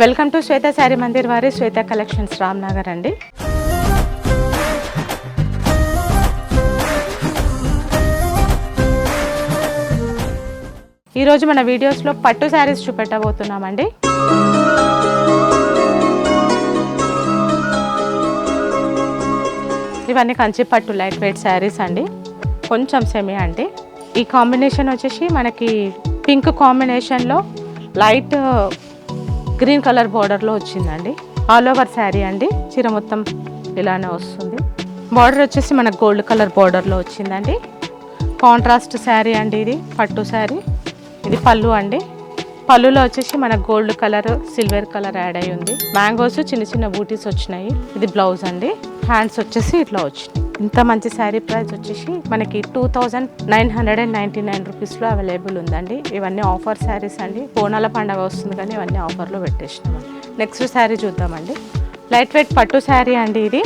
Welcome to Swetha saree Mandir వారి శ్వేత collections. Ramnagar అండి. ఈరోజు మన వీడియోస్లో పట్టు శారీస్ చూపెట్టబోతున్నామండి. ఇవన్నీ కంచి పట్టు లైట్ వెయిట్ శారీస్ అండి. కొంచెం సెమీ అండి. ఈ కాంబినేషన్ వచ్చేసి మనకి పింక్ కాంబినేషన్లో లైట్ గ్రీన్ కలర్ బార్డర్లో వచ్చిందండి. ఆల్ ఓవర్ శారీ అండి. చీర మొత్తం ఇలానే వస్తుంది. బార్డర్ వచ్చేసి మనకు గోల్డ్ కలర్ బార్డర్లో వచ్చిందండి. కాంట్రాస్ట్ శారీ అండి ఇది పట్టు శారీ ఇది పళ్ళు అండి. పళ్ళులో వచ్చేసి మన gold colour silver colour add అయి ఉంది. మ్యాంగోస్ చిన్న చిన్న బూటీస్ వచ్చినాయి. ఇది బ్లౌజ్ అండి. హ్యాండ్స్ వచ్చేసి ఇట్లా వచ్చినాయి. ఇంత మంచి శారీ ప్రైస్ వచ్చేసి మనకి two thousand nine hundred and ninety nine రూపీస్లో అవైలబుల్ ఉందండి. ఇవన్నీ ఆఫర్ శారీస్ అండి. బోనాల పండగ వస్తుంది కానీ ఇవన్నీ ఆఫర్లో పెట్టేసినాం. నెక్స్ట్ శారీ చూద్దామండి. లైట్ వెయిట్ పట్టు శారీ అండి ఇది.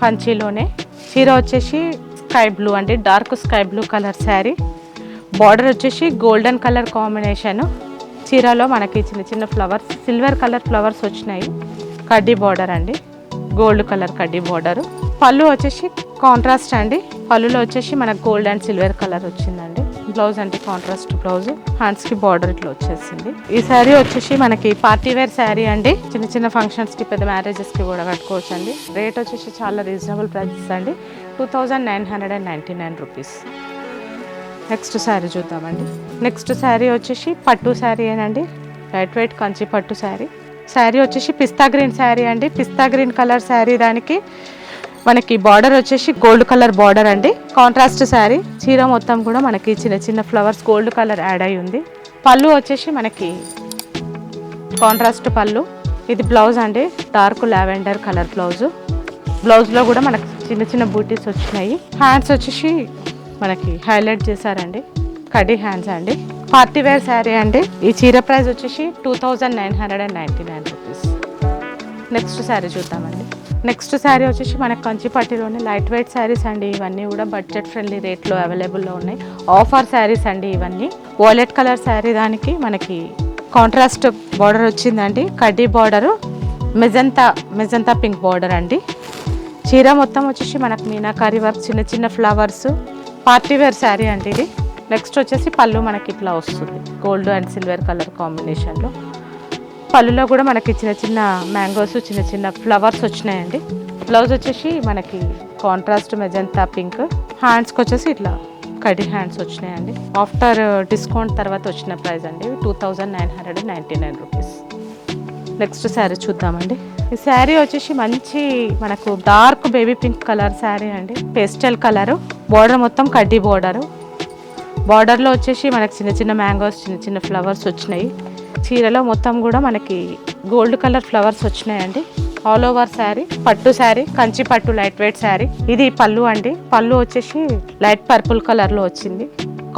కంచిలోనే. చీర వచ్చేసి స్కై బ్లూ అండి. Dark sky blue colour saree. Border వచ్చేసి గోల్డెన్ కలర్ కాంబినేషన్. చీరలో మనకి చిన్న చిన్న ఫ్లవర్స్ సిల్వర్ కలర్ ఫ్లవర్స్ వచ్చినాయి. కడ్డీ బార్డర్ అండి. గోల్డ్ కలర్ కడ్డీ బార్డరు. పళ్ళు వచ్చేసి కాంట్రాస్ట్ అండి. పళ్ళులో వచ్చేసి మనకు గోల్డ్ అండ్ సిల్వర్ కలర్ వచ్చిందండి. బ్లౌజ్ అంటే కాంట్రాస్ట్ బ్లౌజ్. హ్యాండ్స్కి బార్డర్ ఇట్లా వచ్చేసింది. ఈ శారీ వచ్చేసి మనకి పార్టీ వేర్ శారీ అండి. చిన్న చిన్న ఫంక్షన్స్కి పెద్ద మ్యారేజెస్కి కూడా కట్టుకోవచ్చు అండి రేట్ వచ్చేసి చాలా రీజనబుల్ ప్రైసెస్ అండి. Two thousand nine hundred and ninety nine rupees next saree చూద్దామండి. నెక్స్ట్ శారీ వచ్చేసి పట్టు శారీ అండి లైట్ వెయిట్ కంచి పట్టు శారీ. శారీ వచ్చేసి పిస్తా గ్రీన్ శారీ అండి. పిస్తా గ్రీన్ కలర్ శారీ దానికి మనకి బార్డర్ వచ్చేసి గోల్డ్ కలర్ బార్డర్ అండి. కాంట్రాస్ట్ శారీ చీర మొత్తం కూడా మనకి చిన్న చిన్న ఫ్లవర్స్ గోల్డ్ కలర్ యాడ్ అయి ఉంది. పళ్ళు వచ్చేసి మనకి కాంట్రాస్ట్ పళ్ళు. ఇది బ్లౌజ్ అండి డార్క్ లావెండర్ కలర్ బ్లౌజ్ బ్లౌజ్లో కూడా మనకి చిన్న చిన్న బూటీస్ వచ్చినాయి. హ్యాండ్స్ వచ్చేసి మనకి హైలైట్ చేశారండి. కడీ హ్యాండ్స్ అండి. పార్టీ వేర్ శారీ అండి. ఈ చీర ప్రైస్ వచ్చేసి two thousand nine hundred and ninety nine rupees next saree చూద్దామండి. నెక్స్ట్ శారీ వచ్చేసి మనకి కంచిపట్టిలోని లైట్ వెయిట్ శారీస్ అండి. ఇవన్నీ కూడా బడ్జెట్ ఫ్రెండ్లీ రేట్లో అవైలబుల్లో ఉన్నాయి. ఆఫర్ శారీస్ అండి ఇవన్నీ. వాలెట్ కలర్ శారీ దానికి మనకి కాంట్రాస్ట్ బార్డర్ వచ్చిందండి. కడ్డీ border magenta magenta pink border అండి. చీర మొత్తం వచ్చేసి మనకు మీనాకారి వర్క్ చిన్న చిన్న ఫ్లవర్స్ పార్టీ వేర్ శారీ అండి ఇది. నెక్స్ట్ వచ్చేసి పళ్ళు మనకి ఇట్లా వస్తుంది. గోల్డ్ అండ్ సిల్వర్ కలర్ కాంబినేషన్లో పళ్ళులో కూడా మనకి చిన్న చిన్న మ్యాంగోస్ చిన్న చిన్న ఫ్లవర్స్ వచ్చినాయండి. బ్లౌజ్ వచ్చేసి మనకి కాంట్రాస్ట్ మెజంతా పింక్. హ్యాండ్స్కి వచ్చేసి ఇట్లా కడి హ్యాండ్స్ వచ్చినాయండి. ఆఫ్టర్ డిస్కౌంట్ తర్వాత వచ్చిన ప్రైస్ అండి. Two thousand nine hundred ninety nine rupees next saree చూద్దామండి. ఈ శారీ వచ్చేసి మంచి మనకు dark baby pink colour saree అండి. పేస్టల్ కలరు బార్డర్ మొత్తం కడ్డీ బార్డరు బార్డర్లో వచ్చేసి మనకు చిన్న చిన్న మ్యాంగోస్ చిన్న చిన్న ఫ్లవర్స్ వచ్చినాయి. చీరలో మొత్తం కూడా మనకి గోల్డ్ కలర్ ఫ్లవర్స్ వచ్చినాయండి. ఆల్ ఓవర్ శారీ పట్టు శారీ కంచి పట్టు లైట్ వెయిట్ శారీ ఇది పళ్ళు అండి. పళ్ళు వచ్చేసి లైట్ పర్పుల్ కలర్లో వచ్చింది.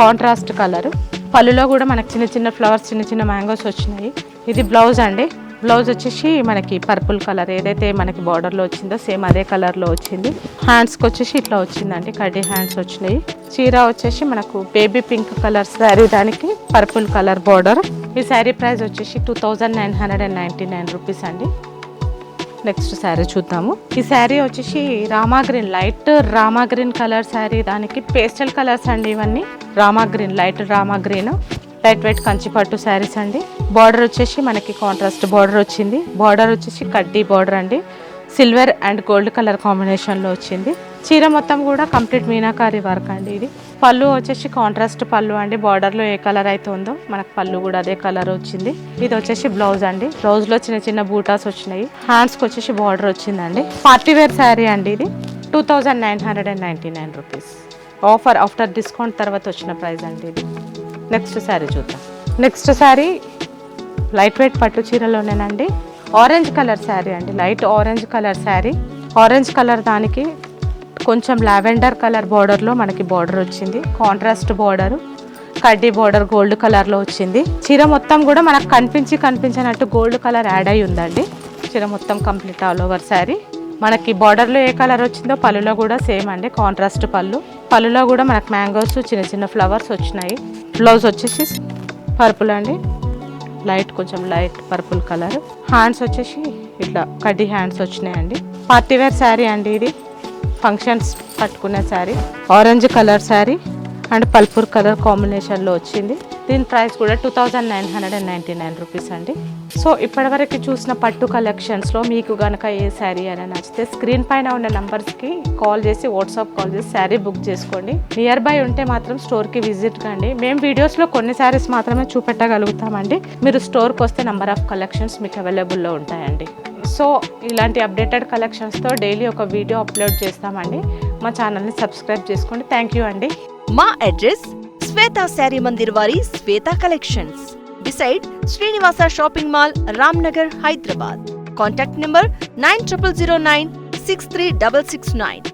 కాంట్రాస్ట్ కలర్ పళ్ళులో కూడా మనకి చిన్న చిన్న ఫ్లవర్స్ చిన్న చిన్న మ్యాంగోస్ వచ్చినాయి. ఇది బ్లౌజ్ అండి. బ్లౌజ్ వచ్చేసి మనకి పర్పుల్ కలర్ ఏదైతే మనకి బార్డర్లో వచ్చిందో సేమ్ అదే కలర్లో వచ్చింది. హ్యాండ్స్కి వచ్చేసి ఇట్లా వచ్చిందండి. కడ్డీ హ్యాండ్స్ వచ్చినాయి. చీర వచ్చేసి మనకు బేబీ పింక్ కలర్ శారీ దానికి పర్పుల్ కలర్ బార్డర్ ఈ శారీ ప్రైస్ వచ్చేసి two thousand nine hundred and ninety nine rupees అండి. నెక్స్ట్ శారీ చూద్దాము. ఈ శారీ వచ్చేసి Rama green light Rama green colour sari. దానికి పేస్టల్ కలర్స్ అండి ఇవన్నీ. Rama green light Rama green light weight కంచిపట్టు శారీస్ అండి. బార్డర్ వచ్చేసి మనకి కాంట్రాస్ట్ బార్డర్ వచ్చింది. బార్డర్ వచ్చేసి కడ్డీ బార్డర్ అండి. సిల్వర్ అండ్ గోల్డ్ కలర్ కాంబినేషన్లో వచ్చింది. చీర మొత్తం కూడా కంప్లీట్ మీనాకారి వర్క్ అండి ఇది. పళ్ళు వచ్చేసి కాంట్రాస్ట్ పళ్ళు అండి. బార్డర్లో ఏ కలర్ అయితే ఉందో మనకు పళ్ళు కూడా అదే కలర్ వచ్చింది. ఇది వచ్చేసి బ్లౌజ్ అండి. బ్లౌజ్లో చిన్న చిన్న బూటాస్ వచ్చినాయి. హ్యాండ్స్కి వచ్చేసి బార్డర్ వచ్చిందండి. పార్టీ వేర్ శారీ అండి ఇది. Two thousand nine hundred and ninety nine rupees offer after discount తర్వాత వచ్చిన ప్రైస్ అండి ఇది. నెక్స్ట్ శారీ చూద్దాం. నెక్స్ట్ శారీ లైట్ వెయిట్ పట్టు చీరలోనేనండి. ఆరెంజ్ కలర్ శారీ అండి. Light orange colour sari orange colour దానికి కొంచెం లావెండర్ కలర్ బార్డర్లో మనకి బార్డర్ వచ్చింది. కాంట్రాస్ట్ బార్డర్ కడ్డీ బార్డర్ గోల్డ్ కలర్లో వచ్చింది. చీర మొత్తం కూడా మనకు కనిపించి కనిపించినట్టు గోల్డ్ కలర్ యాడ్ అయి ఉందండి. చీర మొత్తం కంప్లీట్ ఆల్ ఓవర్ శారీ. మనకి బార్డర్లో ఏ కలర్ వచ్చిందో పళ్ళులో కూడా సేమ్ అండి కాంట్రాస్ట్ పళ్ళు. పళ్ళులో కూడా మనకు మ్యాంగోస్ చిన్న చిన్న ఫ్లవర్స్ వచ్చినాయి. బ్లౌజ్ వచ్చేసి పర్పుల్ అండి. లైట్ కొంచెం లైట్ పర్పుల్ కలర్. హ్యాండ్స్ వచ్చేసి ఇట్లా కడ్డీ హ్యాండ్స్ వచ్చినాయండి. పార్టీవేర్ శారీ అండి ఇది. ఫంక్షన్స్ పట్టుకునే sari. Orange colour sari and purple colour కాంబినేషన్లో వచ్చింది. దీని ప్రైస్ కూడా two thousand nine hundred and ninety nine rupees అండి. సో ఇప్పటివరకు చూసిన పట్టు కలెక్షన్స్లో మీకు గనక ఏ శారీ అని నచ్చితే స్క్రీన్ పైన ఉన్న నంబర్స్కి కాల్ చేసి వాట్సాప్ కాల్ చేసి శారీ బుక్ చేసుకోండి. నియర్ బై ఉంటే మాత్రం స్టోర్కి విజిట్ కండి. మేము వీడియోస్లో కొన్ని శారీస్ మాత్రమే చూపెట్టగలుగుతామండి. మీరు స్టోర్కి వస్తే నెంబర్ ఆఫ్ కలెక్షన్స్ మీకు అవైలబుల్లో ఉంటాయండి. సో ఇలాంటి అప్డేటెడ్ కలెక్షన్స్తో డైలీ ఒక వీడియో అప్లోడ్ చేస్తామండి. మా ఛానల్ని సబ్స్క్రైబ్ చేసుకోండి. థ్యాంక్ యూ అండి. మా అడ్రస్ శ్వేత శారీ మందిర్ వారి Shweta collections. Beside Srinivasa shopping mall Ramnagar Hyderabad. Contact number nine triple zero nine six three double six nine.